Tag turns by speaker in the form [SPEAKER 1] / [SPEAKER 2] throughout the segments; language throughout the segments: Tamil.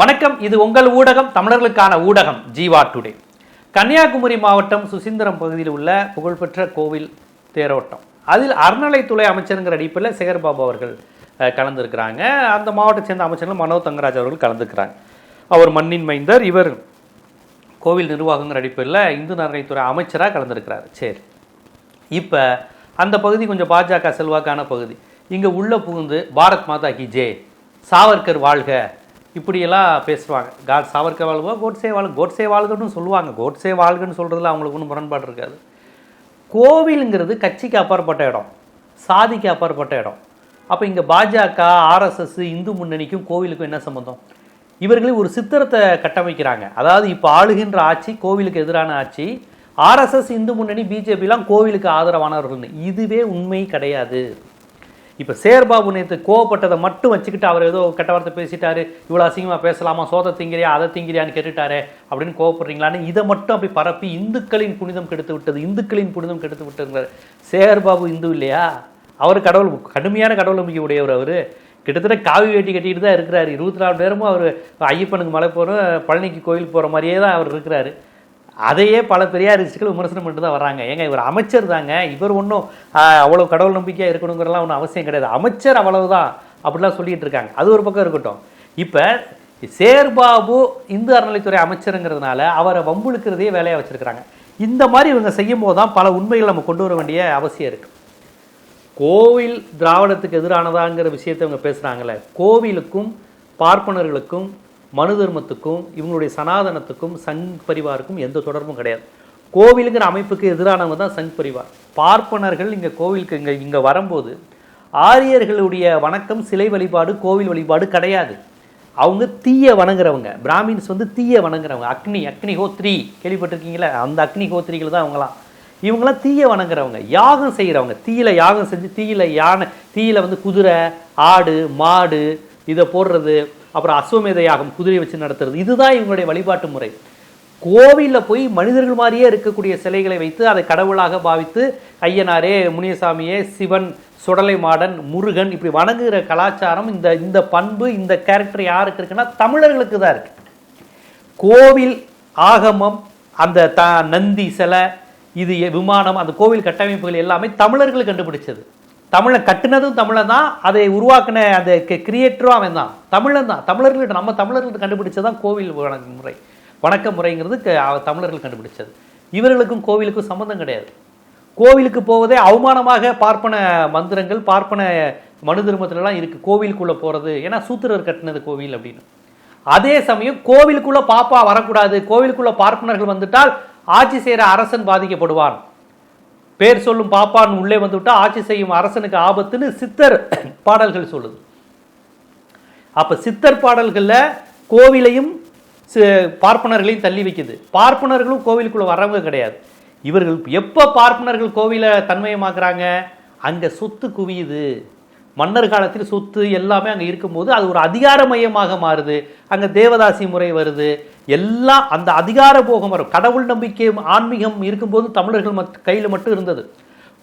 [SPEAKER 1] வணக்கம் இது உங்கள் ஊடகம் தமிழர்களுக்கான ஊடகம் ஜீவா டுடே. கன்னியாகுமரி மாவட்டம் சுசீந்திரம் பகுதியில் உள்ள புகழ்பெற்ற கோவில் தேரோட்டம். அதில் அறநிலைத்துறை அமைச்சருங்கிற அடிப்படையில் சேகர்பாபு அவர்கள் கலந்துருக்கிறாங்க. அந்த மாவட்டத்தை சேர்ந்த அமைச்சர்கள் மனோ தங்கராஜ் அவர்கள் கலந்துக்கிறாங்க. அவர் மண்ணின் மைந்தர் இவர் கோவில் நிர்வாகங்கிற அடிப்படையில் இந்து நலனைத்துறை அமைச்சராக கலந்துருக்கிறார். சரி. இப்போ அந்த பகுதி கொஞ்சம் பாஜக செல்வாக்கான பகுதி. இங்கே உள்ளே புகுந்து பாரத் மாதா கி ஜே சாவர்கர் வாழ்க இப்படியெல்லாம் பேசுவாங்க. காட் சாவர்க்க வாழ்வோ கோட்ஸே வாழ் கோட்ஸே வாழ்கன்னு சொல்லுவாங்க. கோட்ஸே வாழ்கன்னு சொல்கிறதுல அவங்களுக்கு ஒன்றும் முரண்பாடு இருக்காது. கோவிலுங்கிறது கட்சிக்கு அப்பாற்பட்ட இடம் சாதிக்கு அப்பாற்பட்ட இடம். அப்போ இங்கே பாஜக ஆர்எஸ்எஸ் இந்து முன்னணிக்கும் கோவிலுக்கும் என்ன சம்மந்தம் இவர்களே ஒரு சித்திரத்தை கட்டமைக்கிறாங்க. அதாவது இப்போ ஆளுகின்ற ஆட்சி கோவிலுக்கு எதிரான ஆட்சி ஆர்எஸ்எஸ் இந்து முன்னணி பிஜேபிலாம் கோவிலுக்கு ஆதரவானவர்கள்னு. இதுவே உண்மை கிடையாது. இப்போ சேர்பாபு நேற்று கோவப்பட்டதை மட்டும் வச்சுக்கிட்டு அவர் ஏதோ கெட்ட வார்த்தை பேசிட்டாரு. இவ்வளோ அசிங்கமாக பேசலாமா? சோத திங்கிறியா? அதை திங்கிறியான்னு கேட்டுட்டாரு அப்படின்னு கோவப்படுறீங்களான்னு இதை மட்டும் அப்படி பரப்பி இந்துக்களின் புனிதம் கெடுத்து விட்டது. இந்துக்களின் புனிதம் கெடுத்து விட்டுங்கிறார் சேர்பாபு இந்து இல்லையா? அவர் கடவுள் கடுமையான கடவுள் நம்பிக்கை உடையவர் அவர். கிட்டத்தட்ட காவி வேட்டி கட்டிக்கிட்டு தான் இருக்கிறாரு. இருபத்தி நாலு நேரமும் அவர் ஐயப்பனுக்கு மலை போகிறோம் பழனிக்கு கோயில் போகிற மாதிரியே தான் அவர் இருக்கிறாரு. அதையே பல பெரியாரிஸ்டுகள் விமர்சனம் பண்ணிட்டு தான் வராங்க ஏங்க இவர் அமைச்சர் தாங்க. இவர் ஒன்றும் அவ்வளோ கடவுள் நம்பிக்கையாக இருக்கணுங்கிறலாம் ஒன்றும் அவசியம் கிடையாது. அமைச்சர் அவ்வளவுதான் அப்படிலாம் சொல்லிகிட்டு இருக்காங்க. அது ஒரு பக்கம் இருக்கட்டும். இப்போ சேர்பாபு இந்து அறநிலைத்துறை அமைச்சருங்கிறதுனால அவரை வம்புழுக்கிறதே வேலையாக வச்சுருக்கிறாங்க. இந்த மாதிரி இவங்க செய்யும் போது தான் பல உண்மைகள் நம்ம கொண்டு வர வேண்டிய அவசியம் இருக்குது கோவில் திராவிடத்துக்கு எதிரானதாங்கிற விஷயத்தை இவங்க பேசுகிறாங்களே கோவிலுக்கும் பார்ப்பனர்களுக்கும் மனு தர்மத்துக்கும் இவங்களுடைய சனாதனத்துக்கும் சங் பரிவாருக்கும் எந்த தொடர்பும் கிடையாது. கோவிலுங்கிற அமைப்புக்கு எதிரானவங்க தான் சங் பரிவார். பார்ப்பனர்கள் இங்கே கோவிலுக்கு இங்கே இங்கே வரும்போது ஆரியர்களுடைய வணக்கம் சிலை வழிபாடு கோவில் வழிபாடு கிடையாது. அவங்க தீய வணங்குறவங்க. பிராமின்ஸ் வந்து தீய வணங்குறவங்க. அக்னி அக்னி ஹோத்ரி கேள்விப்பட்டிருக்கீங்களா? அந்த அக்னி ஹோத்ரிகள் தான் அவங்களாம். இவங்களாம் தீய வணங்குறவங்க. யாகம் செய்கிறவங்க தீயில யாகம் செஞ்சு தீயில யானை தீயில வந்து குதிரை ஆடு மாடு இதை போடுறது அப்புறம் அஸ்வமேத யாகம் குதிரை வச்சு நடத்துறது. இதுதான் இவங்களுடைய வழிபாட்டு முறை. கோவிலில் போய் மனிதர்கள் மாதிரியே இருக்கக்கூடிய சிலைகளை வைத்து அதை கடவுளாக பாவித்து ஐயனாரே முனியசாமியே சிவன் சுடலை மாடன் முருகன் இப்படி வணங்குகிற கலாச்சாரம் இந்த இந்த பண்பு இந்த கேரக்டர் யாருக்கு இருக்குன்னா தமிழர்களுக்கு தான் இருக்கு. கோவில் ஆகமம் அந்த த நந்தி சிலை இது விமானம் அந்த கோவில் கட்டமைப்புகள் எல்லாமே தமிழர்கள் கண்டுபிடிச்சது. தமிழை கட்டுனதும் தமிழன் தான் அதை உருவாக்கின அந்த கிரியேட்டரும் அவன் தான். தமிழன் தான். தமிழர்கள்ட்ட நம்ம தமிழர்கள் கண்டுபிடிச்சதான் கோவில் வணக்க முறை. வணக்க முறைங்கிறது தமிழர்கள் கண்டுபிடிச்சது. இவர்களுக்கும் கோவிலுக்கும் சம்மந்தம் கிடையாது. கோவிலுக்கு போவதே அவமானமாக பார்ப்பன மந்திரங்கள் பார்ப்பன மனு திருமத்துலலாம் இருக்குது கோவிலுக்குள்ளே போகிறது ஏன்னா சூத்திரர் கட்டினது கோவில் அப்படின்னு. அதே சமயம் கோவிலுக்குள்ளே பாப்பா வரக்கூடாது. கோவிலுக்குள்ளே பார்ப்பனர்கள் வந்துட்டால் ஆட்சி செய்கிற அரசன் பாதிக்கப்படுவான். பேர் சொல்லும் பாப்பான் உள்ளே வந்துவிட்டா ஆட்சி செய்யும் அரசனுக்கு ஆபத்துன்னு சித்தர் பாடல்கள் சொல்லுது. அப்போ சித்தர் பாடல்களில் கோவிலையும் பார்ப்பனர்களையும் தள்ளி வைக்குது. பார்ப்பனர்களும் கோவிலுக்குள்ளே வர்றவங்க கிடையாது. இவர்கள் எப்போ பார்ப்பனர்கள் கோவிலை தன்மயமாக்குறாங்க? அங்கே சொத்து குவியுது. மன்னர் காலத்தில் சொத்து எல்லாமே அங்கே இருக்கும்போது அது ஒரு அதிகார மையமாக மாறுது. அங்கே தேவதாசி முறை வருது. எல்லாம் அந்த அதிகார போகம் வரும். கடவுள் நம்பிக்கை ஆன்மீகம் இருக்கும்போது தமிழர்கள் மட் கையில் மட்டும் இருந்தது.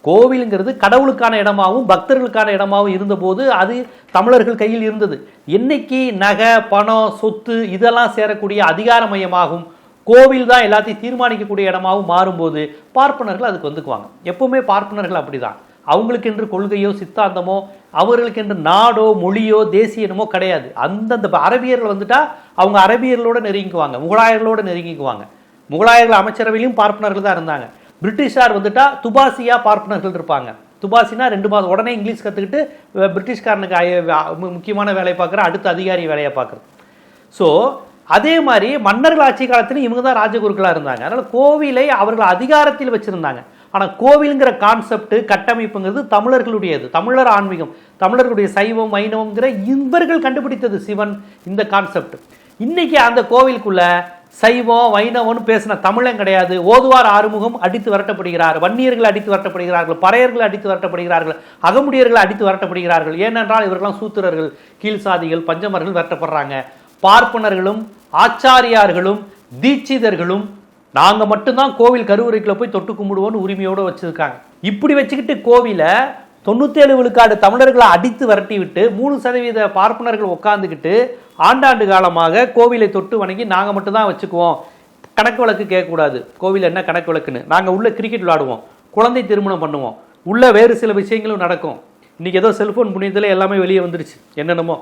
[SPEAKER 1] கோவிலுங்கிறது கடவுளுக்கான இடமாகவும் பக்தர்களுக்கான இடமாகவும் இருந்தபோது அது தமிழர்கள் கையில் இருந்தது. என்னைக்கு நகை பணம் சொத்து இதெல்லாம் சேரக்கூடிய அதிகார மையமாகும் கோவில் தான் எல்லாத்தையும் தீர்மானிக்கக்கூடிய இடமாகவும் மாறும்போது பார்ப்பனர்கள் அதுக்கு வந்துக்குவாங்க. எப்பவுமே பார்ப்பனர்கள் அப்படிதான். அவங்களுக்கென்று கொள்கையோ சித்தாந்தமோ அவர்களுக்கென்று நாடோ மொழியோ தேசியனமோ கிடையாது. அந்தந்த அரபியர்கள் வந்துட்டா அவங்க அரபியர்களோட நெருங்கிக்குவாங்க முகலாயர்களோடு நெருங்கிக்குவாங்க. முகலாயர்கள் அமைச்சரவையிலும் பார்ப்பனர்கள் தான் இருந்தாங்க. பிரிட்டிஷார் வந்துட்டா துபாசியாக பார்ப்பனர்கள் இருப்பாங்க. துபாசினா ரெண்டு மாதம் உடனே இங்கிலீஷ் கற்றுக்கிட்டு பிரிட்டிஷ்காரனுக்கு முக்கியமான வேலையை பார்க்குற அடுத்த அதிகாரி வேலையை பார்க்குறது. ஸோ அதே மாதிரி மன்னர்கள் ஆட்சி காலத்திலும் இவங்க தான் ராஜகுருக்களாக இருந்தாங்க. அதனால் கோவிலை அவர்கள் அதிகாரத்தில் வச்சுருந்தாங்க. ஆனால் கோவிலுங்கிற கான்செப்ட் கட்டமைப்புங்கிறது தமிழர்களுடையது. தமிழர் ஆன்மீகம் தமிழர்களுடைய சைவம் வைணவம்ங்கிற இவர்கள் கண்டுபிடித்தது சிவன் இந்த கான்செப்ட் இன்னைக்கு அந்த கோவிலுக்குள்ள சைவம் வைணவம்னு பேசின தமிழன் கிடையாது. ஓதுவார் ஆறுமுகம் அடித்து வரட்டப்படுகிறார். வன்னியர்கள் அடித்து வரட்டப்படுகிறார்கள். பறையர்கள் அடித்து வரட்டப்படுகிறார்கள். அகமுடியர்கள் அடித்து வரட்டப்படுகிறார்கள். ஏனென்றால் இவர்கள்லாம் சூத்திரர்கள் கீழ் சாதிகள் பஞ்சமர்கள் வரட்டப்படுறாங்க. பார்ப்பனர்களும் ஆச்சாரியார்களும் தீட்சிதர்களும் நாங்கள் மட்டும்தான் கோவில் கருவறைக்குள்ளே போய் தொட்டு கும்பிடுவோன்னு உரிமையோடு வச்சுருக்காங்க. இப்படி வச்சுக்கிட்டு கோவிலை தொண்ணூத்தேழு விழுக்காடு தமிழர்களை அடித்து விரட்டி விட்டு மூணு சதவீத பார்ப்பனர்கள் உட்காந்துக்கிட்டு ஆண்டாண்டு காலமாக கோவிலை தொட்டு வணங்கி நாங்கள் மட்டும்தான் வச்சுக்குவோம். கணக்கு வழக்கு கேட்கக்கூடாது. கோவில் என்ன கணக்கு வழக்குன்னு? நாங்கள் உள்ளே கிரிக்கெட் விளாடுவோம். குழந்தை திருமணம் பண்ணுவோம். உள்ளே வேறு சில விஷயங்களும் நடக்கும். இன்றைக்கி ஏதோ செல்ஃபோன் புண்ணியத்தில் எல்லாமே வெளியே வந்துருச்சு. என்னென்னமோ?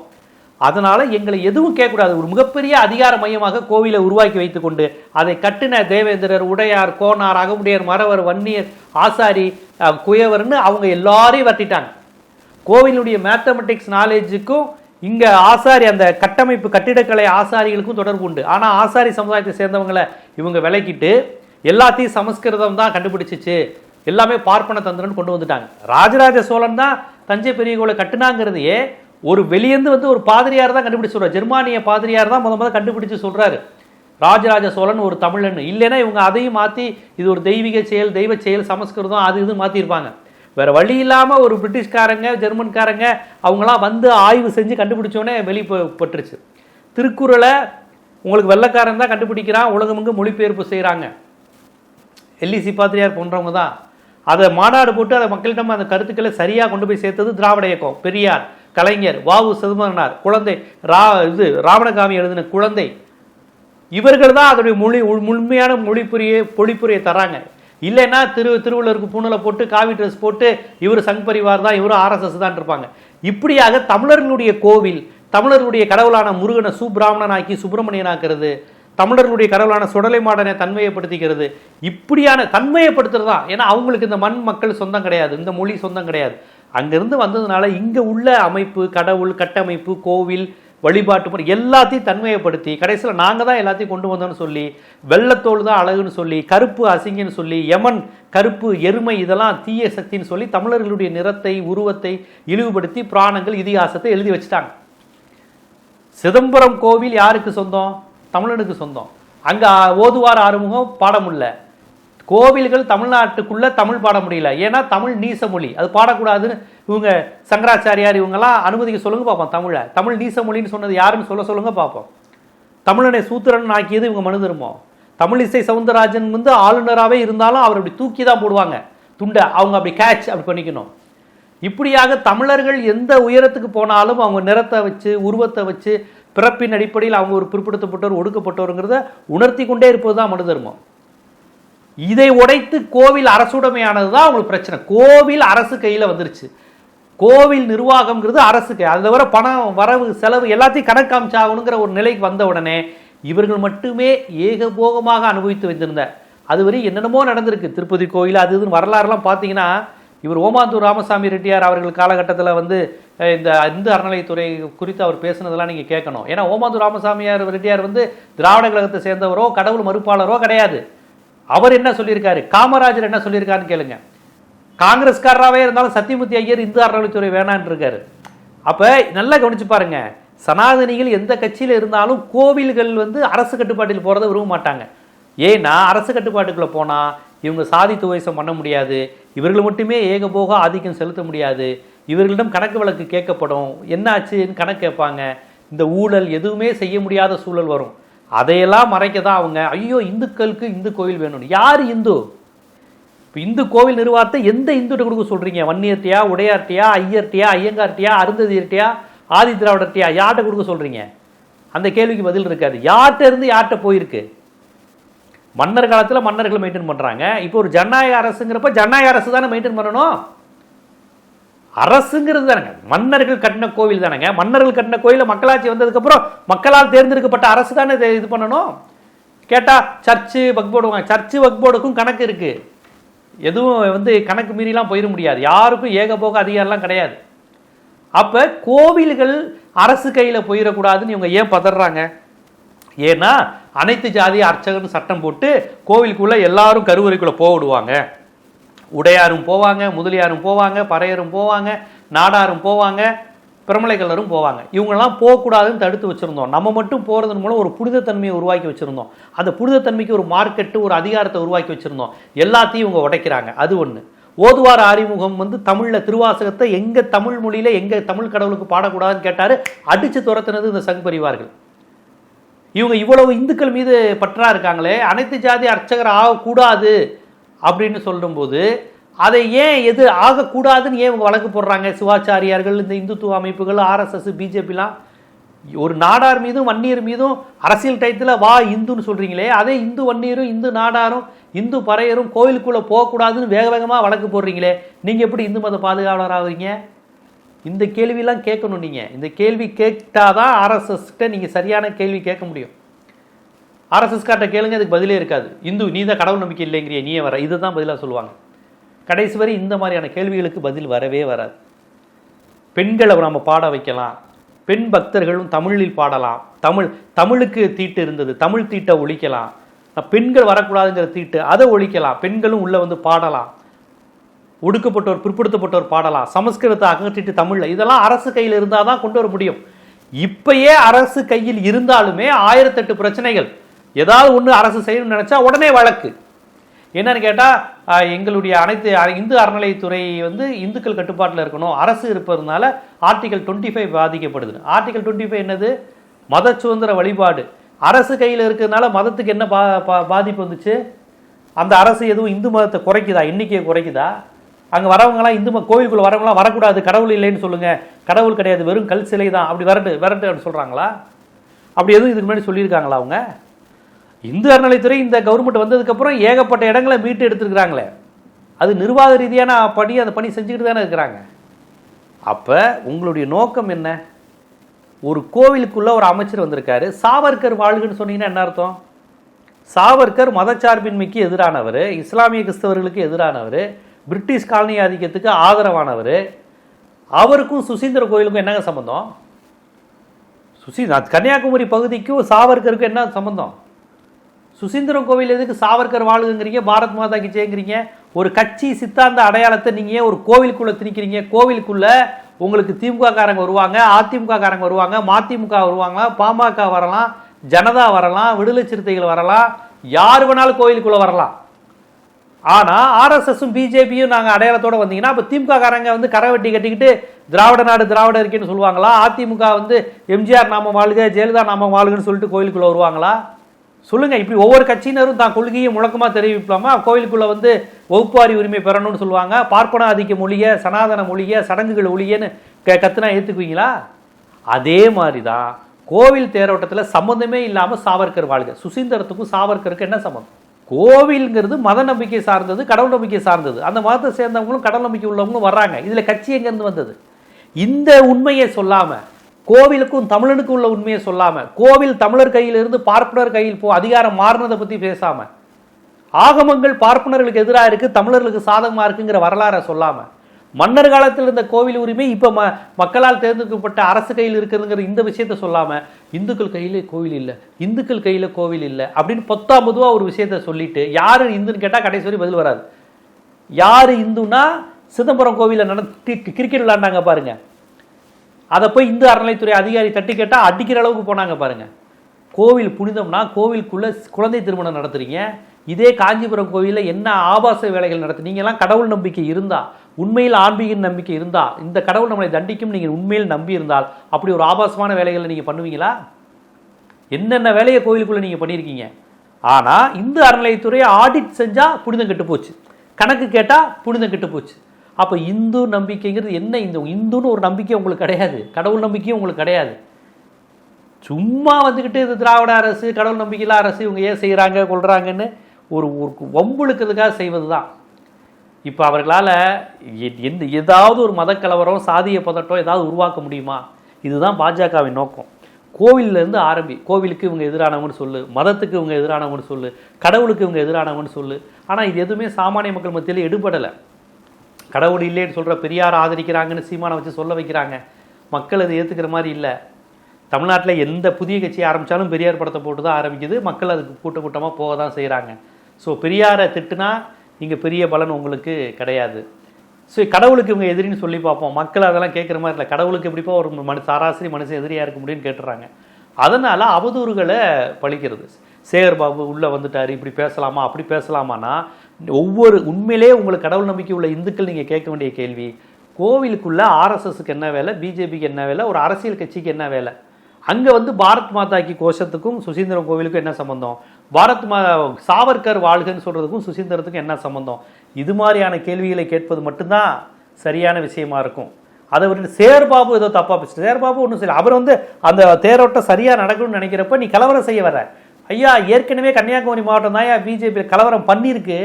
[SPEAKER 1] அதனால் எங்களை எதுவும் கேட்கக்கூடாது. ஒரு மிகப்பெரிய அதிகார மையமாக கோவிலை உருவாக்கி வைத்துக்கொண்டு அதை கட்டின தேவேந்திரர் உடையார் கோனார் அகமுடையர் மறவர் வன்னியர் ஆசாரி குயவர்னு அவங்க எல்லாரையும் வட்டிட்டாங்க கோவிலுடைய மேத்தமெட்டிக்ஸ் நாலேஜுக்கும் இங்கே ஆசாரி அந்த கட்டமைப்பு கட்டிடக்கலை ஆசாரிகளுக்கும் தொடர்பு உண்டு. ஆனால் ஆசாரி சமுதாயத்தை சேர்ந்தவங்களை இவங்க விலக்கிட்டு எல்லாத்தையும் சமஸ்கிருதம் தான் கண்டுபிடிச்சிச்சு. எல்லாமே பார்ப்பன தந்திரன் கொண்டு வந்துட்டாங்க. ராஜராஜ சோழன் தான் தஞ்சை பெரிய கோவிலை கட்டினாங்கிறதையே ஒரு வெளியேந்து வந்து ஒரு பாதிரியார் தான் கண்டுபிடிச்சு சொல்கிறார் ஜெர்மானிய பாதிரியார் தான் முத முத கண்டுபிடிச்சு சொல்கிறாரு ராஜராஜ சோழன் ஒரு தமிழன் இல்லைன்னா இவங்க அதையும் மாற்றி இது ஒரு தெய்வீக செயல் தெய்வ செயல் சமஸ்கிருதம் அது இது மாற்றிருப்பாங்க வேறு வழி இல்லாமல் ஒரு பிரிட்டிஷ்காரங்க ஜெர்மன்காரங்க அவங்களாம் வந்து ஆய்வு செஞ்சு கண்டுபிடிச்சோன்னே வெளிப்பட்டுருச்சு திருக்குறளை உங்களுக்கு வெள்ளக்காரன் தான் கண்டுபிடிக்கிறான் உலகமுங்க மொழிபெயர்ப்பு செய்கிறாங்க எல்லிசி பாத்திரியார் போன்றவங்க தான். அதை மாநாடு போட்டு அதை மக்களிடம் அந்த கருத்துக்களை சரியாக கொண்டு போய் சேர்த்தது திராவிட இயக்கம் பெரியார். கலைஞர் வாவு சிதம்பரனார் குழந்தை ரா இது ராவணகாமி எழுதின குழந்தை. இவர்கள் தான் அதனுடைய மொழி உள்- முழுமையான மொழிப்புரியை பொழிப்புரையை தராங்க இல்லைன்னா திரு திருவள்ளுவருக்கு பூணலை போட்டு காவி ட்ரெஸ் போட்டு இவர் சங் பரிவார் தான் இவரும் ஆர்எஸ்எஸ் தான் இருப்பாங்க. இப்படியாக தமிழர்களுடைய கோவில் தமிழர்களுடைய கடவுளான முருகனை சுப்பிராமணனாக்கி சுப்பிரமணியனாக்குறது தமிழர்களுடைய கடவுளான சுடலை மாடனை தன்மையப்படுத்திக்கிறது இப்படியான தன்மையப்படுத்துறது தான். ஏன்னா அவங்களுக்கு இந்த மண் மக்கள் சொந்தம் கிடையாது இந்த மொழி சொந்தம் கிடையாது. அங்கிருந்து வந்ததுனால இங்கே உள்ள அமைப்பு கடவுள் கட்டமைப்பு கோவில் வழிபாட்டு முறை எல்லாத்தையும் தன்மையப்படுத்தி கடைசியில் நாங்கள் தான் எல்லாத்தையும் கொண்டு வந்தோம்னு சொல்லி வெள்ளத்தோல் தான் அழகுன்னு சொல்லி கருப்பு அசிங்கன்னு சொல்லி யமன் கருப்பு எருமை இதெல்லாம் தீய சக்தின்னு சொல்லி தமிழர்களுடைய நிறத்தை உருவத்தை இழிவுபடுத்தி புராணங்கள் இதிகாசத்தை எழுதி வச்சுட்டாங்க. சிதம்பரம் கோவில் யாருக்கு சொந்தம்? தமிழனுக்கு சொந்தம். அங்கே ஓதுவார் ஆறுமுகம் பாடமுல்ல. கோவில்கள் தமிழ்நாட்டுக்குள்ள தமிழ் பாட முடியல. ஏன்னா தமிழ் நீச மொழி. அது பாடக்கூடாதுன்னு இவங்க சங்கராச்சாரியார் இவங்கெல்லாம் அனுமதிக்க சொல்லுங்க பார்ப்போம் தமிழை. தமிழ் நீச மொழின்னு சொன்னது யாருன்னு சொல்ல சொல்லுங்க பார்ப்போம் தமிழனை சூத்திரன் ஆக்கியது இவங்க மனு தருமோ? தமிழ் இசை சவுந்தரராஜன் வந்து ஆளுநராகவே இருந்தாலும் அவர் அப்படி தூக்கி தான் போடுவாங்க. துண்டை. அவங்க அப்படி கேட்ச் அப்படி பண்ணிக்கணும். இப்படியாக தமிழர்கள் எந்த உயரத்துக்கு போனாலும் அவங்க நிறத்தை வச்சு உருவத்தை வச்சு பிறப்பின் அடிப்படையில் அவங்க ஒரு பிற்படுத்தப்பட்டோர் ஒடுக்கப்பட்டோருங்கிறத உணர்த்தி கொண்டே இருப்பது தான் மனு தர்மம். இதை உடைத்து கோவில் அரசுடைமையானது தான் அவங்களுக்கு பிரச்சனை. கோவில் அரசு கையில் வந்துருச்சு. கோவில் நிர்வாகம்ங்கிறது அரசு கை. அது தவிர பணம் வரவு செலவு எல்லாத்தையும் கணக்கு காமிச்சாகணுங்கிற ஒரு நிலைக்கு வந்த உடனே இவர்கள் மட்டுமே ஏகபோகமாக அனுபவித்து வந்திருந்த அதுவரை என்னென்னமோ நடந்திருக்கு. திருப்பதி கோயில் அது இதுன்னு வரலாறுலாம் பார்த்தீங்கன்னா இவர் ஓமாந்தூர் ராமசாமி ரெட்டியார் அவர்கள் காலகட்டத்தில் வந்து இந்த இந்து அறநிலைத்துறை குறித்து அவர் பேசுனதெல்லாம் நீங்கள் கேட்கணும். ஏன்னா ஓமாந்தூர் ராமசாமியார் ரெட்டியார் வந்து திராவிட கழகத்தை சேர்ந்தவரோ கடவுள் மறுப்பாளரோ கிடையாது. அவர் என்ன சொல்லியிருக்காரு? காமராஜர் என்ன சொல்லியிருக்காருன்னு கேளுங்க. காங்கிரஸ்காரராகவே இருந்தாலும் சத்தியமூர்த்தி ஐயர் இந்து அறநிலைத்துறை வேணான்னு இருக்காரு. அப்போ நல்லா கவனிச்சு பாருங்க. சனாதனிகள் எந்த கட்சியில் இருந்தாலும் கோவில்கள் வந்து அரசு கட்டுப்பாட்டில் போகிறத விரும்ப மாட்டாங்க. ஏன்னா அரசு கட்டுப்பாட்டுக்குள்ளே போனால் இவங்க சாதி துவேசம் பண்ண முடியாது. இவர்கள் மட்டுமே ஏகபோக ஆதிக்கம் செலுத்த முடியாது. இவர்களிடம் கணக்கு வழக்கு கேட்கப்படும். என்ன ஆச்சுன்னு கணக்கு கேட்பாங்க. இந்த ஊழல் எதுவுமே செய்ய முடியாத சூழல் வரும். அதையெல்லாம் மறைக்க தான் அவங்க ஐயோ இந்துக்களுக்கு இந்து கோவில் வேணும் யார் இந்து? இப்போ இந்து கோவில் நிர்வாகத்தை எந்த இந்துட்ட கொடுக்க சொல்கிறீங்க வன்னியர்ட்டியா உடையார்ட்டியா ஐயர்ட்டியா ஐயங்கார்ட்டியா அருந்ததியர்ட்டியா ஆதி திராவிடர்ட்டியா யார்கிட்ட கொடுக்க சொல்கிறீங்க அந்த கேள்விக்கு பதில் இருக்காது. யார்கிட்ட இருந்து யார்கிட்ட போயிருக்கு? மன்னர் காலத்தில் மன்னர்கள் மெயின்டைன் பண்ணுறாங்க இப்போ ஒரு ஜனநாயக அரசுங்கிறப்ப ஜனநாயக அரசு தானே மெயின்டைன் பண்ணணும்? அரசுங்கிறது தானேங்க. மன்னர்கள் கட்டின கோவில் தானேங்க. மன்னர்கள் கட்டின கோயிலில் மக்களாட்சி வந்ததுக்கப்புறம் மக்களால் தேர்ந்தெடுக்கப்பட்ட அரசு தானே இது பண்ணணும்? கேட்டால் சர்ச்சு வக்போர்டு சர்ச்சு வக்போர்டுக்கும் கணக்கு இருக்குது எதுவும் வந்து கணக்கு மீறிலாம் போயிட முடியாது. யாருக்கும் ஏகபோக அதிகாரம்லாம் கிடையாது. அப்போ கோவில்கள் அரசு கையில் போயிடக்கூடாதுன்னு இவங்க ஏன் பதறாங்க? ஏன்னா அனைத்து ஜாதி அர்ச்சகர்னு சட்டம் போட்டு கோவிலுக்குள்ளே எல்லாரும் கருவறைக்குள்ளே போக விடுவாங்க. உடையாரும் போவாங்க முதலியாரும் போவாங்க பறையரும் போவாங்க நாடாரும் போவாங்க பிரமலைகளரும் போவாங்க. இவங்கெல்லாம் போகக்கூடாதுன்னு தடுத்து வச்சுருந்தோம். நம்ம மட்டும் போகிறதன் மூலம் ஒரு புனிதத்தன்மையை உருவாக்கி வச்சுருந்தோம். அந்த புனிதத்தன்மைக்கு ஒரு மார்க்கெட்டு ஒரு அதிகாரத்தை உருவாக்கி வச்சுருந்தோம். எல்லாத்தையும் இவங்க உடைக்கிறாங்க. அது ஒன்று ஓதுவார் அறிமுகம் வந்து தமிழில் திருவாசகத்தை எங்கள் தமிழ் மொழியில் எங்கள் தமிழ் கடவுளுக்கு பாடக்கூடாதுன்னு கேட்டார். அடித்து துரத்துனது இந்த சங் பரிவார்கள். இவங்க இவ்வளவு இந்துக்கள் மீது பற்றா இருக்காங்களே. அனைத்து ஜாதி அர்ச்சகர் ஆகக்கூடாது. அப்படின்னு சொல்லும்போது அதை ஏன் எது ஆகக்கூடாதுன்னு ஏன் இவங்க வழக்கு போடுறாங்க? சிவாச்சாரியார்கள் இந்த இந்துத்துவ அமைப்புகள் ஆர்எஸ்எஸ் பிஜேபிலாம் ஒரு நாடார் மீதும் வன்னியர் மீதும் அரசியல் டயத்தில் வா இந்துன்னு சொல்கிறீங்களே அதே இந்து வன்னியரும் இந்து நாடாரும் இந்து பறையரும் கோயிலுக்குள்ளே போகக்கூடாதுன்னு வேக வேகமாக வழக்கு போடுறீங்களே நீங்கள் எப்படி இந்து மத பாதுகாவலர் ஆகுறீங்க இந்த கேள்வியெல்லாம் கேட்கணும் நீங்கள் இந்த கேள்வி கேட்டாதான் ஆர்எஸ்எஸ்கிட்ட நீங்கள் சரியான கேள்வி கேட்க முடியும். ஆர்எஸ்எஸ் காட்ட கேளுங்க அதுக்கு பதிலே இருக்காது. இந்து நீ தான் கடவுள் நம்பிக்கை இல்லைங்கிறிய நீயே வர. இதுதான் பதிலாக சொல்லுவாங்க. கடைசி வரை இந்த மாதிரியான கேள்விகளுக்கு பதில் வரவே வராது. பெண்களை நம்ம பாட வைக்கலாம். பெண் பக்தர்களும் தமிழில் பாடலாம். தமிழ் தமிழுக்கு தீட்டு இருந்தது. தமிழ் தீட்டை ஒழிக்கலாம். பெண்கள் வரக்கூடாதுங்கிற தீட்டு அதை ஒழிக்கலாம். பெண்களும் உள்ளே வந்து பாடலாம். ஒடுக்கப்பட்டோர் பிற்படுத்தப்பட்டோர் பாடலாம். சமஸ்கிருதத்தை அகற்றிட்டு தமிழில். இதெல்லாம் அரசு கையில் இருந்தால் தான் கொண்டு வர முடியும். இப்பயே அரசு கையில் இருந்தாலுமே ஆயிரத்தெட்டு பிரச்சனைகள். ஏதாவது ஒன்று அரசு செய்யணும்னு நினச்சா உடனே வழக்கு. என்னன்னு கேட்டால் எங்களுடைய அனைத்து அ- இந்து அறநிலைத்துறை வந்து இந்துக்கள் கட்டுப்பாட்டில் இருக்கணும். அரசு இருப்பதுனால ஆர்டிகல் டுவெண்ட்டி ஃபைவ் பாதிக்கப்படுது. ஆர்டிகல் டுவெண்ட்டி ஃபைவ் என்னது? மத சுதந்திர வழிபாடு. அரசு கையில் இருக்கிறதுனால மதத்துக்கு என்ன பா பாதிப்பு வந்துச்சு? அந்த அரசு எதுவும் இந்து மதத்தை குறைக்குதா? எண்ணிக்கையை குறைக்குதா? அங்கே வரவங்களாம் இந்து ம கோவிலுக்குள்ள வரவங்களாம் வரக்கூடாது கடவுள் இல்லைன்னு சொல்லுங்கள் கடவுள் கிடையாது வெறும் கல் சிலை தான். அப்படி வரட்டு வரட்டு அப்படின்னு சொல்கிறாங்களா அப்படி எதுவும் இதுக்கு முன்னாடி சொல்லியிருக்காங்களா அவங்க? இந்து அறநிலைத்துறை இந்த கவர்மெண்ட் வந்ததுக்கப்புறம் ஏகப்பட்ட இடங்களை மீட்டு எடுத்துருக்குறாங்களே. அது நிர்வாக ரீதியான பணி அந்த பணி செஞ்சுக்கிட்டு தானே இருக்கிறாங்க. அப்போ உங்களுடைய நோக்கம் என்ன? ஒரு கோவிலுக்குள்ளே ஒரு அமைச்சர் வந்திருக்காரு. சாவர்கர் வாழ்கன்னு சொன்னீங்கன்னா என்ன அர்த்தம்? சாவர்கர் மதச்சார்பின்மைக்கு எதிரானவர் இஸ்லாமிய கிறிஸ்தவர்களுக்கு எதிரானவர் பிரிட்டிஷ் காலனி ஆதிக்கத்துக்கு ஆதரவானவர். அவருக்கும் சுசீந்திர கோயிலுக்கும் என்னங்க சம்பந்தம்? சுசீ கன்னியாகுமரி பகுதிக்கும் சாவர்கருக்கும் என்ன சம்பந்தம்? சுசீந்திரம் கோவில் எதுக்கு சாவர்கர் வாழுங்கிறீங்க பாரத் மாதா கி ஜெயங்கிறீங்க ஒரு கட்சி சித்தாந்த அடையாளத்தை நீங்கள் ஏன் ஒரு கோவிலுக்குள்ளே திணிக்கிறீங்க? கோவிலுக்குள்ளே உங்களுக்கு திமுககாரங்க வருவாங்க அதிமுககாரங்க வருவாங்க மதிமுக வருவாங்க பாமக வரலாம் ஜனதா வரலாம் விடுதலை சிறுத்தைகள் வரலாம் யார் வேணாலும் கோவிலுக்குள்ளே வரலாம். ஆனால் ஆர்எஸ்எஸும் பிஜேபியும் நாங்கள் அடையாளத்தோட வந்தீங்கன்னா இப்போ திமுககாரங்க வந்து கரை வெட்டி கட்டிக்கிட்டு திராவிட நாடு திராவிட இருக்கேன்னு சொல்லுவாங்களா? அதிமுக வந்து எம்ஜிஆர் நாம வாழ்க ஜெயலலிதா நாம வாழ்கன்னு சொல்லிட்டு கோவிலுக்குள்ளே வருவாங்களா? சொல்லுங்க இப்படி ஒவ்வொரு கட்சியினரும் தான் கொள்கையை முழக்கமா தெரிவிக்கலாமா கோவிலுக்குள்ளே வந்து வகுப்பாரி உரிமை பெறணும்னு சொல்லுவாங்க. பார்ப்பன ஆதிக்க மொழிய சனாதன மொழிய சடங்குகள் ஒழியன்னு க கத்துனா ஏத்துக்குவீங்களா? அதே மாதிரி தான் கோவில் தேரோட்டத்தில் சம்பந்தமே இல்லாமல் சாவர்கர் வாழ்க. சுசீந்திரத்துக்கும் சாவர்கருக்கும் என்ன சம்பந்தம்? கோவில்ங்கிறது மத நம்பிக்கை சார்ந்தது கடவுள் நம்பிக்கை சார்ந்தது. அந்த மதத்தை சேர்ந்தவங்களும் கடவுள் நம்பிக்கை உள்ளவங்களும் வர்றாங்க. இதில் கட்சி எங்கேருந்து வந்தது? இந்த உண்மையை சொல்லாமல் கோவிலுக்கும் தமிழனுக்கும் உள்ள உண்மையை சொல்லாமல் கோவில் தமிழர் கையில் இருந்து பார்ப்பனர் கையில் போ அதிகாரம் மாறினதை பற்றி பேசாமல் ஆகமங்கள் பார்ப்பனர்களுக்கு எதிராக இருக்குது தமிழர்களுக்கு சாதகமாக இருக்குங்கிற வரலாறை சொல்லாமல் மன்னர் காலத்தில் இருந்த கோவில் உரிமை இப்போ ம மக்களால் தேர்ந்தெடுக்கப்பட்ட அரசு கையில் இருக்குதுங்கிற இந்த விஷயத்த சொல்லாமல் இந்துக்கள் கையில் கோவில் இல்லை இந்துக்கள் கையில் கோவில் இல்லை அப்படின்னு பொத்தாம் பொதுவாக ஒரு விஷயத்த சொல்லிட்டு யாரு இந்துன்னு கேட்டால் கடைசி வரை பதில் வராது. யார் இந்துன்னா சிதம்பரம் கோவிலில் நடத்தி கிரிக்கெட் விளாண்டாங்க பாருங்கள் அதை போய் இந்து அறநிலைத்துறை அதிகாரி தட்டி கேட்டால் அடிக்கிற அளவுக்கு போனாங்க பாருங்க. கோவில் புனிதம்னா கோவிலுக்குள்ள குழந்தை திருமணம் நடத்துறீங்க. இதே காஞ்சிபுரம் கோவிலில் என்ன ஆபாச வேலைகள் நடத்து நீங்கெல்லாம் கடவுள் நம்பிக்கை இருந்தா உண்மையில் ஆன்மீக நம்பிக்கை இருந்தா இந்த கடவுள் நம்மளை தண்டிக்கும் நீங்கள் உண்மையில் நம்பி இருந்தால் அப்படி ஒரு ஆபாசமான வேலைகளை நீங்கள் பண்ணுவீங்களா? என்னென்ன வேலையை கோவிலுக்குள்ள நீங்கள் பண்ணியிருக்கீங்க? ஆனால் இந்து அறநிலையத்துறையை ஆடிட் செஞ்சால் புனிதம் கெட்டு போச்சு. கணக்கு கேட்டால் புனிதம் கெட்டு போச்சு. அப்போ இந்து நம்பிக்கைங்கிறது என்ன இந்த? இந்துன்னு ஒரு நம்பிக்கை உங்களுக்கு கிடையாது. கடவுள் நம்பிக்கையும் உங்களுக்கு கிடையாது. சும்மா வந்துக்கிட்டு இது திராவிட அரசு கடவுள் நம்பிக்கையில் அரசு இவங்க ஏன் செய்கிறாங்க கொள்கிறாங்கன்னு ஒரு ஒரு வம்புழுக்கிறதுக்காக செய்வது தான் இப்போ அவர்களால் எந்த ஏதாவது ஒரு மதக்கலவரம் சாதிய பதட்டம் ஏதாவது உருவாக்க முடியுமா? இதுதான் பாஜகவின் நோக்கம். கோவிலேருந்து ஆரம்பி கோவிலுக்கு இவங்க எதிரானவங்கன்னு சொல்லு மதத்துக்கு இவங்க எதிரானவங்கன்னு சொல்லு கடவுளுக்கு இவங்க எதிரானவங்கன்னு சொல்லு. ஆனால் இது எதுவுமே சாமானிய மக்கள் மத்தியில் எடுபடலை. கடவுள் இல்லைன்னு சொல்கிற பெரியார் ஆதரிக்கிறாங்கன்னு சீமானை வச்சு சொல்ல வைக்கிறாங்க. மக்கள் அதை ஏற்றுக்கிற மாதிரி இல்லை. தமிழ்நாட்டில் எந்த புதிய கட்சியை ஆரம்பித்தாலும் பெரியார் படத்தை போட்டு தான் ஆரம்பிக்குது. மக்கள் அதுக்கு கூட்ட கூட்டமாக போக தான் செய்கிறாங்க ஸோ பெரியாரை திட்டுனா இங்கே பெரிய பலன் உங்களுக்கு கிடையாது. ஸோ கடவுளுக்கு இவங்க எதிரின்னு சொல்லி பார்ப்போம். மக்கள் அதெல்லாம் கேட்குற மாதிரி இல்லை. கடவுளுக்கு எப்படிப்பா ஒரு மனு சராசரி மனுஷன் எதிரியாக இருக்க முடியும்னு கேட்டுறாங்க. அதனால் அவதூறுகளை பழிக்கிறது. சேகர் பாபு உள்ளே வந்துட்டார். இப்படி பேசலாமா? அப்படி பேசலாமான்னா ஒவ்வொரு உண்மையிலே உங்களுக்கு கடவுள் நம்பிக்கை உள்ள இந்துக்கள் நீங்கள் கேட்க வேண்டிய கேள்வி கோவிலுக்குள்ள ஆர்எஸ்எஸ்க்கு என்ன வேலை பிஜேபிக்கு என்ன வேலை ஒரு அரசியல் கட்சிக்கு என்ன வேலை? அங்கே வந்து பாரத் மாதாக்கு கோஷத்துக்கும் சுசீந்திரம் கோவிலுக்கும் என்ன சம்மந்தம் பாரத் மா சாவர்கர் வாழ்கன்னு சொல்கிறதுக்கும் சுசீந்திரத்துக்கும் என்ன சம்மந்தம் இது மாதிரியான கேள்விகளை கேட்பது மட்டும்தான் சரியான விஷயமா இருக்கும். அதை விட்டு சேர்பாபு ஏதோ தப்பாக பேசிட்டு சேர்பாபு ஒன்றும் சரி அவர் வந்து அந்த தேரோட்டம் சரியாக நடக்கணும்னு நினைக்கிறப்ப நீ கலவரம் செய்ய வர ஐயா ஏற்கனவே கன்னியாகுமரி மாவட்டம் தான் பிஜேபி கலவரம் பண்ணியிருக்கு.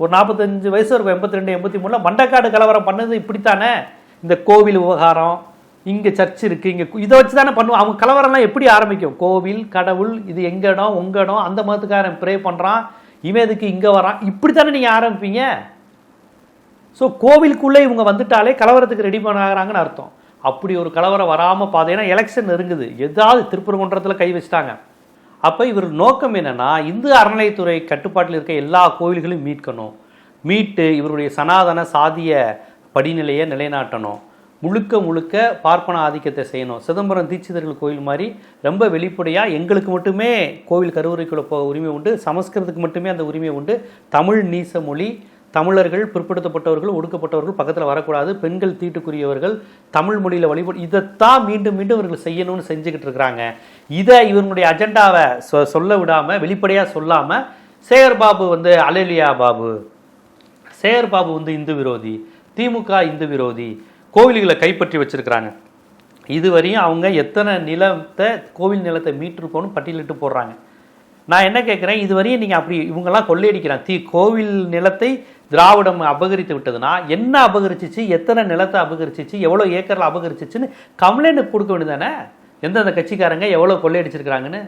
[SPEAKER 1] ஒரு நாற்பத்தஞ்சு வயசு இருக்கும் எண்பத்தி ரெண்டு எண்பத்தி மூணில் மண்டக்காடு கலவரம் பண்ணது இப்படித்தானே? இந்த கோவில் விவகாரம் இங்கே சர்ச் இருக்குது இங்கே இதை வச்சு தானே பண்ணுவோம். அவங்க கலவரம்லாம் எப்படி ஆரம்பிக்கும்? கோவில் கடவுள் இது எங்க இடம் உங்க இடம் அந்த மதத்துக்காரன் ப்ரே பண்ணுறான் இவன் எதுக்கு இங்கே வரான்? இப்படி தானே நீங்கள் ஆரம்பிப்பீங்க? ஸோ கோவிலுக்குள்ளே இவங்க வந்துட்டாலே கலவரத்துக்கு ரெடி பண்ணாகிறாங்கன்னு அர்த்தம். அப்படி ஒரு கலவரம் வராமல் பார்த்தீங்கன்னா எலெக்ஷன் நெருங்குது. ஏதாவது திருப்பரங்குன்றத்தில் கை வச்சிட்டாங்க. அப்போ இவர் நோக்கம் என்னன்னா இந்து அறநிலையத்துறை கட்டுப்பாட்டில் இருக்க எல்லா கோவில்களையும் மீட்கணும். மீட்டு இவருடைய சனாதன சாதிய படிநிலையை நிலைநாட்டணும். முழுக்க முழுக்க பார்ப்பன ஆதிக்கத்தை செய்யணும். சிதம்பரம் தீட்சிதர்கள் கோயில் மாதிரி ரொம்ப வெளிப்படையாக எங்களுக்கு மட்டுமே கோவில் கருவறைக்குள்ளே போக உரிமை உண்டு சமஸ்கிருதத்துக்கு மட்டுமே அந்த உரிமை உண்டு. தமிழ் நீச மொழி தமிழர்கள் பிற்படுத்தப்பட்டவர்கள் ஒடுக்கப்பட்டவர்கள் பக்கத்தில் வரக்கூடாது பெண்கள் தீட்டுக்குரியவர்கள் தமிழ் மொழியில் வழிபடு இதைத்தான் மீண்டும் மீண்டும் இவர்கள் செய்யணும்னு செஞ்சுக்கிட்டு இருக்கிறாங்க. இதை இவனுடைய அஜெண்டாவை சொ சொல்ல விடாமல் வெளிப்படையாக சொல்லாமல் சேகர் பாபு வந்து அலேலியா பாபு சேகர் பாபு வந்து இந்து விரோதி திமுக இந்து விரோதி கோவில்களை கைப்பற்றி வச்சுருக்கிறாங்க. இதுவரையும் அவங்க எத்தனை நிலத்தை கோவில் நிலத்தை மீட்டிருக்கோன்னு பட்டியலிட்டு போடுறாங்க. நான் என்ன கேட்குறேன்? இதுவரையும் நீங்கள் அப்படி இவங்கெல்லாம் கொள்ளையடிக்கிறாங்க. தீ கோவில் நிலத்தை திராவிடம் அபகரித்து விட்டதுன்னா என்ன அபகரிச்சிச்சு? எத்தனை நிலத்தை அபகரிச்சிச்சு? எவ்வளோ ஏக்கரில் அபகரிச்சிச்சுன்னு கம்ப்ளைண்ட் கொடுக்க வேண்டியதானே எந்தெந்த கட்சிக்காரங்க எவ்வளோ கொள்ளையடிச்சிருக்கிறாங்கன்னு?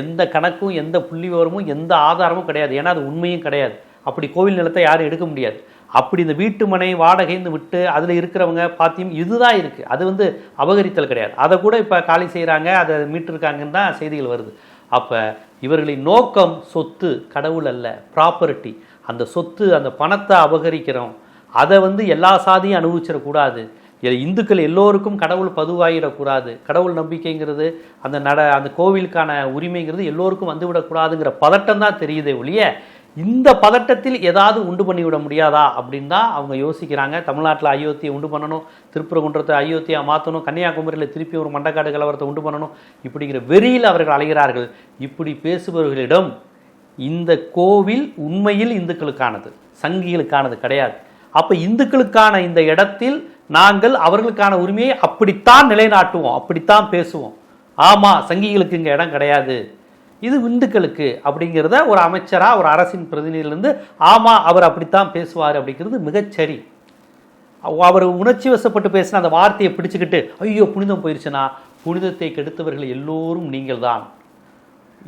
[SPEAKER 1] எந்த கணக்கும் எந்த புள்ளி விவரமும் எந்த ஆதாரமும் கிடையாது. ஏன்னா அது உண்மையும் கிடையாது. அப்படி கோவில் நிலத்தை யாரும் எடுக்க முடியாது. அப்படி இந்த வீட்டு மனை வாடகைன்னு விட்டு அதில் இருக்கிறவங்க பார்த்தியும் இதுதான் இருக்குது அது வந்து அபகரித்தல் கிடையாது. அதை கூட இப்போ காலி செய்கிறாங்க அதை மீட்டிருக்காங்கன்னு தான் செய்திகள் வருது. அப்போ இவர்களின் நோக்கம் சொத்து கடவுள் அல்ல ப்ராப்பர்ட்டி அந்த சொத்து அந்த பணத்தை அபகரிக்கிறோம். அதை வந்து எல்லா சாதியும் அனுபவிச்சிடக்கூடாது. இந்துக்கள் எல்லோருக்கும் கடவுள் பதுவாயிடக்கூடாது. கடவுள் நம்பிக்கைங்கிறது அந்த நட அந்த கோவிலுக்கான உரிமைங்கிறது எல்லோருக்கும் வந்துவிடக்கூடாதுங்கிற பதட்டம் தான் தெரியுதே ஒழிய இந்த பதட்டத்தில் ஏதாவது உண்டு பண்ணிவிட முடியாதா அப்படின்னு தான் அவங்க யோசிக்கிறாங்க. தமிழ்நாட்டில் அயோத்தியை உண்டு பண்ணணும் திருப்பரங்குன்றத்தை அயோத்தியாக மாற்றணும் கன்னியாகுமரியில் திருப்பி ஒரு மண்டக்காடு கலவரத்தை உண்டு பண்ணணும் இப்படிங்கிற வெறியில் அவர்கள் அலைகிறார்கள். இப்படி பேசுபவர்களிடம் இந்த கோவில் உண்மையில் இந்துக்களுக்கானது சங்கிகளுக்கானது கிடையாது. அப்போ இந்துக்களுக்கான இந்த இடத்தில் நாங்கள் அவர்களுக்கான உரிமையை அப்படித்தான் நிலைநாட்டுவோம் அப்படித்தான் பேசுவோம். ஆமாம் சங்கிகளுக்கு இங்கே இடம் கிடையாது. இது இந்துக்களுக்கு அப்படிங்கிறத ஒரு அமைச்சராக ஒரு அரசின் பிரதிநிதியிலிருந்து ஆமாம் அவர் அப்படித்தான் பேசுவார் அப்படிங்கிறது மிகச்சரி அவர் உணர்ச்சி வசப்பட்டு பேசின அந்த வார்த்தையை பிடிச்சிக்கிட்டு ஐயோ புனிதம் போயிருச்சுன்னா புனிதத்தை கெடுத்தவர்கள் எல்லோரும் நீங்கள் தான்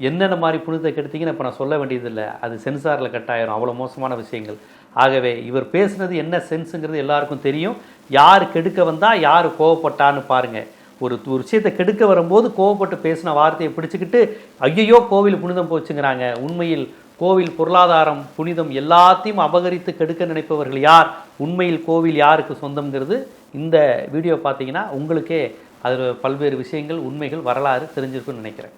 [SPEAKER 1] என்னென்ன மாதிரி புனிதத்தை கெடுத்தீங்கன்னு இப்போ நான் சொல்ல வேண்டியதில்லை. அது சென்சாரில் கட்டாயிரும். அவ்வளோ மோசமான விஷயங்கள். ஆகவே இவர் பேசுனது என்ன சென்ஸுங்கிறது எல்லாருக்கும் தெரியும். யார் கெடுக்க வந்தால் யார் கோவப்பட்டான்னு பாருங்கள் ஒரு ஒரு விஷயத்தை கெடுக்க வரும்போது கோவப்பட்டு பேசின வார்த்தையை பிடிச்சிக்கிட்டு ஐயையோ கோவில் புனிதம் போச்சுங்கிறாங்க. உண்மையில் கோவில் பொருளாதாரம் புனிதம் எல்லாத்தையும் அபகரித்து கெடுக்க நினைப்பவர்கள் யார்? உண்மையில் கோவில் யாருக்கு சொந்தம்ங்கிறது இந்த வீடியோ பார்த்தீங்கன்னா உங்களுக்கே அதில் பல்வேறு விஷயங்கள் உண்மைகள் வரலாறு தெரிஞ்சிருக்குன்னு நினைக்கிறேன்.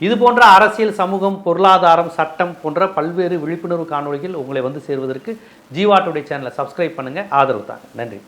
[SPEAKER 1] இது போன்ற அரசியல் சமூகம் பொருளாதாரம் சட்டம் போன்ற பல்வேறு விழிப்புணர்வு காணொளிகள் உங்களை வந்து சேருவதற்கு ஜீவாட்டுடைய சேனலை சப்ஸ்கிரைப் பண்ணுங்க. ஆதரவு தாங்க. நன்றி.